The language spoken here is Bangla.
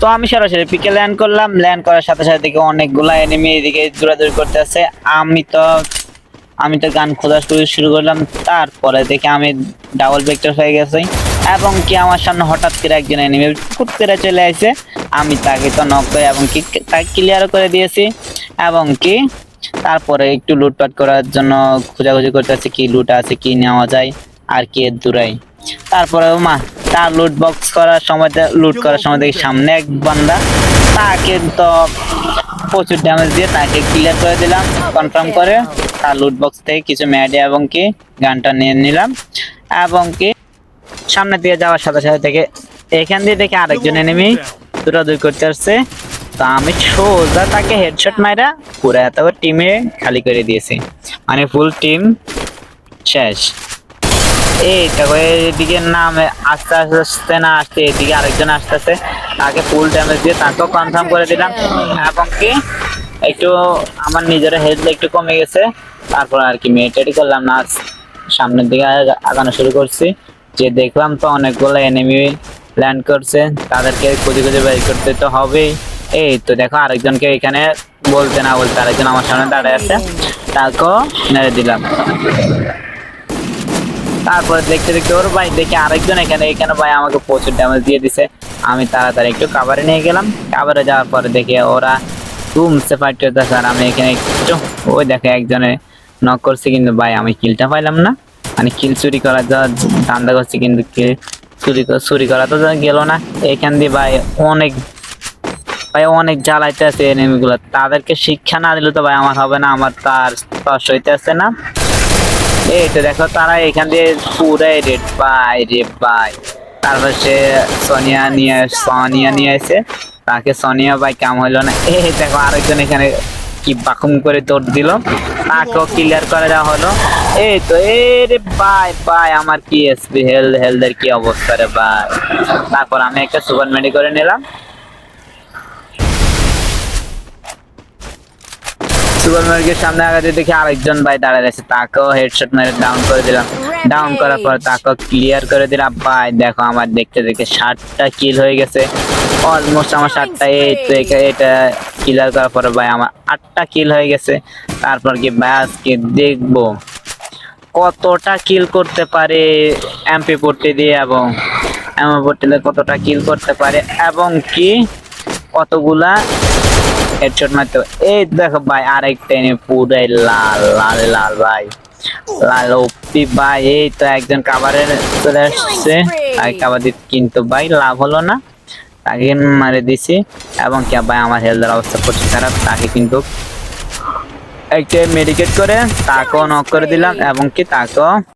তো আমি সরাসরি পিকে ল্যান্ড করলাম। ল্যান্ড করার সাথে সাথে দেখি অনেকগুলো এনিমি এদিকে দৌড়াদৌড়ি করতে আছে আমি তো আমি তো গান খোঁজা শুরু করলাম। তারপরে দেখি আমি ডাবল ভেক্টর হয়ে গেছি। এবং কি আমার সামনে হঠাৎ করে একজন এনিমি ফুট করে চলে আসে আমি তাকে তো নক করে এবং কি তাকে ক্লিয়ার করে দিয়েছি। এবং কি তারপরে একটু লুটপাট করার জন্য খোঁজাখুঁজি করতে আছে কি লুট আছে, কি নেওয়া যায়, আর কি এর দূরাই। তারপরে মা তার লুট বক্স করার সময় লুট করার সময় দেখি সামনে এক বান্দা। তাকে তো প্রচুর ড্যামেজ দিয়ে তাকে ক্লিয়ার করে দিলাম কনফার্ম করে। তার লুট বক্স থেকে কিছু ম্যাডে এবং কি গানটা নিয়ে নিলাম। এবং কি সামনে দিয়ে যাওয়ার সাথে সাথে থেকে এখান দিয়ে দেখে আরেকজন এনিমি দুটো দুই করতে আসছে। তো আমি সোজা তাকে হেডশট মাইরা পুরো এত টিমে খালি করে দিয়েছি। মানে ফুল টিম শেষ। এই দেখো, এদিকে নামে আস্তে আস্তে আস্তে না আসতে, এদিকে আরেকজন আসতেছে। তাকে ফুল ড্যামেজ দিয়ে তাকেও কনফার্ম করে দিলাম। এবং কি, একটু আমার নিজের হেলথ একটু কমে গেছে। তারপর আর কি মেয়েটারি করলাম না সামনের দিকে আগানো শুরু করছি। যে দেখলাম তো অনেকগুলো এনিমি ল্যান্ড করছে, তাদেরকে খুঁজে খুঁজে বের করতে তো হবেই। এই তো দেখো, আরেকজনকে এখানে বলতে না বলতে আরেকজন আমার সামনে দাঁড়িয়ে আছে। তাকেও মেরে দিলাম। তারপরে দেখতে দেখতে ওর ভাই দেখে আরেকজন এখানে এখানে ভাই আমাকে প্রচুর ড্যামেজ দিয়ে দিছে। আমি তাড়াতাড়ি একটু কাভারে নিয়ে গেলাম। কাভারে যাওয়ার পরে দেখে ওরা তুমসে ফাইট করতেছে আর আমি এখানে একটু, ওই দেখে একজনে নক করছে কিন্তু ভাই আমি কিলটা পাইলাম না। মানে কিল চুরি করার যা ধান্দা করছি কিন্তু কিল চুরি চুরি করা তো গেল না। এখান দিয়ে ভাই অনেক ভাই অনেক জ্বালাইতে আছে এনিমিগুলো তাদেরকে শিক্ষা না দিলে তো ভাই আমার হবে না, আমার তার তস হইতে আছে না। এই তো দেখো, তারা এখান দিয়ে পুরাই রেড পাই রে পাই তারপর সে সোনিয়া নিয়ে সোনিয়া নিয়ে এসে তাকে সোনিয়া ভাই কাম হইল না। এই দেখো, আরেকজন এখানে কি বাকুম করে দৌড় দিল। তাকেও ক্লিয়ার করে দেওয়া হলো। এই তো এ রে ভাই ভাই আমার কি এসপি হেলথ হেলথের কি অবস্থা রে ভাই? তারপর আমি একটা সুপার মেডি করে নিলাম। সুপার মার্কেটের সামনে আগাতে দেখি আরেকজন ভাই দাঁড়ায় আছে তাকেও হেডশট মেরে ডাউন করে দিলাম। ডাউন করার পর তাকেও ক্লিয়ার করে দিলাম। ভাই দেখো আমার দেখতে দেখে ষাটটা কিল হয়ে গেছে। অলমোস্ট আমার ষাটটা এই তো এটা ক্লিয়ার করার পরে ভাই আমার আটটা কিল হয়ে গেছে। তারপর কি ভাই আজকে দেখব। কতটা কিল করতে পারে এমপি পট্টি দিয়ে এবং এমপি পট্টি দিয়ে কতটা কিল করতে পারে এবং কি কতগুলা হেডশট মারতে এই দেখো ভাই আরেকটা এনে পুরাই লাল লাল লাল ভাই। লাল ওপি ভাই, এই তো একজন কাবারে চলে আসছে। তাকে কাবার দিতে কিন্তু ভাই লাভ হলো না। তাকে মারে দিছি। এবং কে ভাই, আমার হেলথের অবস্থা প্রচুর খারাপ, তাকে কিন্তু একটা মেডিকেট করে, তাকেও নক করে দিলাম। এবং কি তাকেও